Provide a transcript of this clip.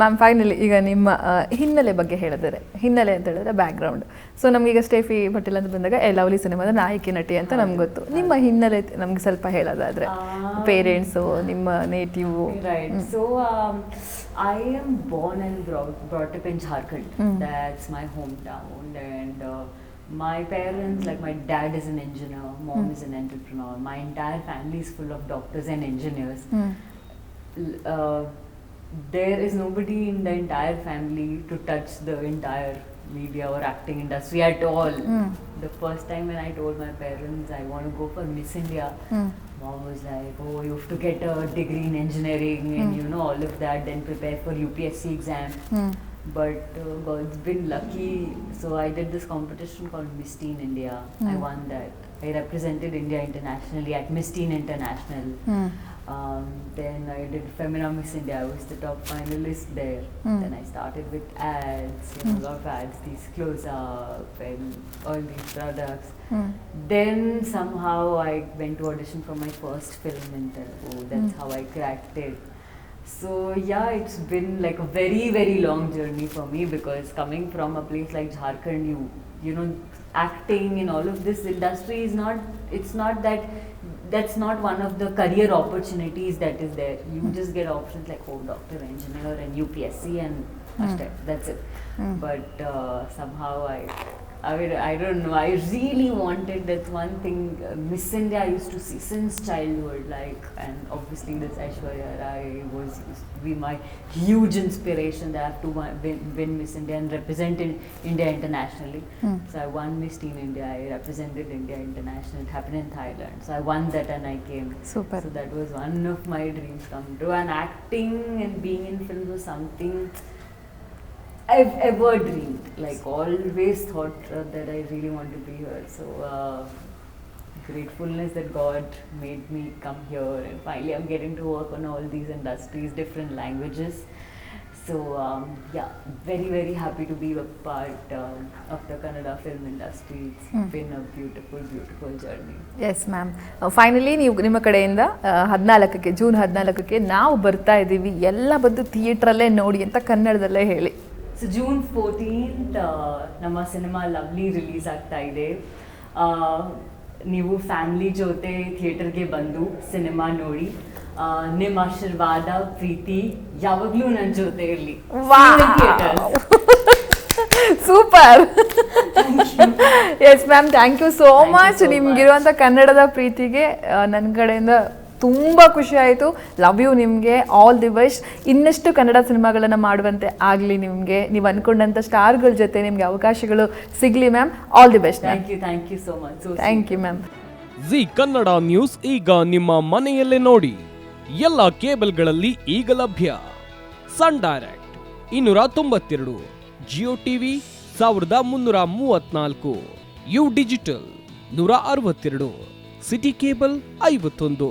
Ma'am finally ಈಗ ನಿಮ್ಮ ಹಿನ್ನೆಲೆ ಬಗ್ಗೆ ಹೇಳಿದರೆ. ಹಿನ್ನೆಲೆ ಅಂತ ಹೇಳಿದ್ರೆ ಬ್ಯಾಕ್ ಗ್ರೌಂಡ್ ಸೊ ನಮಗೀಗ ಸ್ಟೇಫಿ ಪಟೇಲ್ ಅಂತ ಬಂದಾಗ ಎ ಲವ್ಲಿ ಸಿನಿಮಾದ ನಾಯಕಿ ನಟಿ ಅಂತ ನಮ್ಗೆ ಗೊತ್ತು. ನಿಮ್ಮ ಹಿನ್ನೆಲೆ ನಮಗೆ ಸ್ವಲ್ಪ ಹೇಳೋದಾದ್ರೆ ಪೇರೆಂಟ್ಸು ನಿಮ್ಮ native so I am born and brought in Jharkhand that's my home. Town and my parents like my dad is an engineer mom is an entrepreneur my entire family is full of doctors and engineers there is nobody in the entire family to touch the entire media or acting industry at all. Hmm. The first time when I told my parents I want to go for Miss India, hmm. mom was like, "Oh, you have to get a degree in engineering and hmm. you know all of that, then prepare for UPSC exam." But uh, God's been lucky, so I did this competition called Miss Teen India. I won that. I represented India internationally at Miss Teen International. Um, then I did Femina Miss India. I was the top finalist there. Hmm. Then I started with ads, you know, a lot of ads, these close up and all these products. Hmm. Then somehow I went to audition for my first film in Telugu. That's hmm. how I cracked it. So yeah, it's been like a very very long journey for me because coming from a place like Jharkhand, you you know, acting in all of this industry is not. It's not that. That's not one of the career opportunities that is there. You hmm. just get options like oh, doctor, engineer, and UPSC, and ashte, that's it. Hmm. But uh, somehow I I mean, I don't know. I really wanted that one thing. Uh, Miss India I used to see since childhood, like, and obviously this Aishwarya Rai was used to be my huge inspiration. That I have to win, win, Miss India and represent in India internationally. So I won Miss Teen India. I represented India internationally. It happened in Thailand. So I won that and I came. Super. So that was one of my dreams come true. And acting and being in films was something. I've ever dreamed, like always thought uh, that I really want to be here. So uh, gratefulness that God made me come here, and finally I'm getting to work on all these industries, different languages. So um, yeah, very very happy to be a part um, of the Kannada film industry. It's mm. been a beautiful, beautiful journey. Yes ma'am finally ನೀವು ನಿಮ್ಮ ಕಡೆಯಿಂದ ಹದಿನಾಲ್ಕಕ್ಕೆ June ಹದಿನಾಲ್ಕಕ್ಕೆ ನಾವು ಬರ್ತಾ ಇದ್ದೀವಿ ಎಲ್ಲ ಬಂದು ಥಿಯೇಟ್ರಲ್ಲೇ ನೋಡಿ ಅಂತ ಕನ್ನಡದಲ್ಲೇ ಹೇಳಿ ಸೊ ಜೂನ್ ಫೋರ್ಟೀನ್ತ್ ನಮ್ಮ ಸಿನಿಮಾ ಲವ್ಲಿ ರಿಲೀಸ್ ಆಗ್ತಾ ಇದೆ. ನೀವು ಫ್ಯಾಮಿಲಿ ಜೊತೆ ಥಿಯೇಟರ್ಗೆ ಬಂದು ಸಿನಿಮಾ ನೋಡಿ ನಿಮ್ಮ ಆಶೀರ್ವಾದ ಪ್ರೀತಿ ಯಾವಾಗಲೂ ನನ್ನ ಜೊತೆ ಇರಲಿ super yes ma'am thank you so much ನಿಮ್ಗಿರುವಂಥ ಕನ್ನಡದ ಪ್ರೀತಿಗೆ ನನ್ನ ಕಡೆಯಿಂದ ತುಂಬ ಖುಷಿ ಆಯಿತು. ಲವ್ ಯು ನಿಮಗೆ. ಆಲ್ ದಿ ಬೆಸ್ಟ್ ಇನ್ನಷ್ಟು ಕನ್ನಡ ಸಿನಿಮಾಗಳನ್ನು ಮಾಡುವಂತೆ ಆಗಲಿ ನಿಮಗೆ. ನೀವು ಅಂದ್ಕೊಂಡಂಥ ಸ್ಟಾರ್ಗಳ ಜೊತೆ ನಿಮಗೆ ಅವಕಾಶಗಳು ಸಿಗಲಿ ma'am all the best thank you thank you so much thank you ma'am Zee Kannada news ಈಗ ನಿಮ್ಮ ಮನೆಯಲ್ಲೇ ನೋಡಿ. ಎಲ್ಲ ಕೇಬಲ್ಗಳಲ್ಲಿ ಈಗ ಲಭ್ಯ. ಸನ್ ಡೈರೆಕ್ಟ್ ಇನ್ನೂರ ತೊಂಬತ್ತೆರಡು ಜಿಯೋ ಟಿವಿ ಸಾವಿರದ ಮುನ್ನೂರ ಮೂವತ್ನಾಲ್ಕು ಯು ಡಿಜಿಟಲ್ ನೂರ ಅರವತ್ತೆರಡು ಸಿಟಿ ಕೇಬಲ್ ಐವತ್ತೊಂದು.